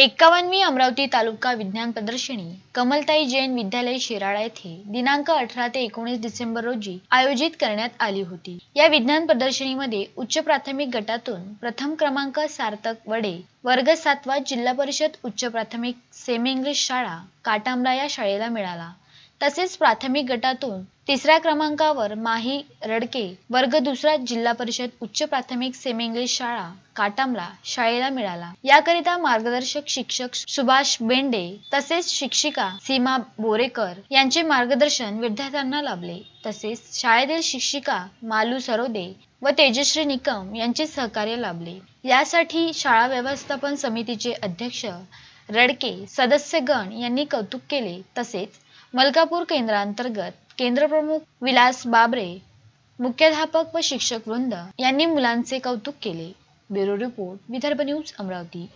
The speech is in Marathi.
एक्कावनवी अमरावती तालुका विज्ञान प्रदर्शनी कमलताई जैन विद्यालय शिराळा येथे दिनांक अठरा ते एकोणीस डिसेंबर रोजी आयोजित करण्यात आली होती. या विज्ञान प्रदर्शनीमध्ये उच्च प्राथमिक गटातून प्रथम क्रमांक सार्थक वडे वर्ग सातवा जिल्हा परिषद उच्च प्राथमिक सेमी इंग्लिश शाळा काटांबरा या शाळेला मिळाला. तसेच प्राथमिक गटातून तिसऱ्या क्रमांकावर माही रडके वर्ग दुसरा जिल्हा परिषद उच्च प्राथमिक सेमी इंग्लिश शाळा काटामला शाळेला मिळाला. याकरिता मार्गदर्शक शिक्षक सुभाष बेंडे तसेच शिक्षिका सीमा बोरेकर यांचे मार्गदर्शन विद्यार्थ्यांना लाभले. तसेच शाळेतील शिक्षिका मालू सरोदे व तेजश्री निकम यांचे सहकार्य लाभले. यासाठी शाळा व्यवस्थापन समितीचे अध्यक्ष रडके सदस्यगण यांनी कौतुक केले. तसेच मलकापूर केंद्रांतर्गत केंद्रप्रमुख विलास बाबरे मुख्याध्यापक व शिक्षक वृंद यांनी मुलांचे कौतुक केले. Bureau report Vidarbha news Amravati.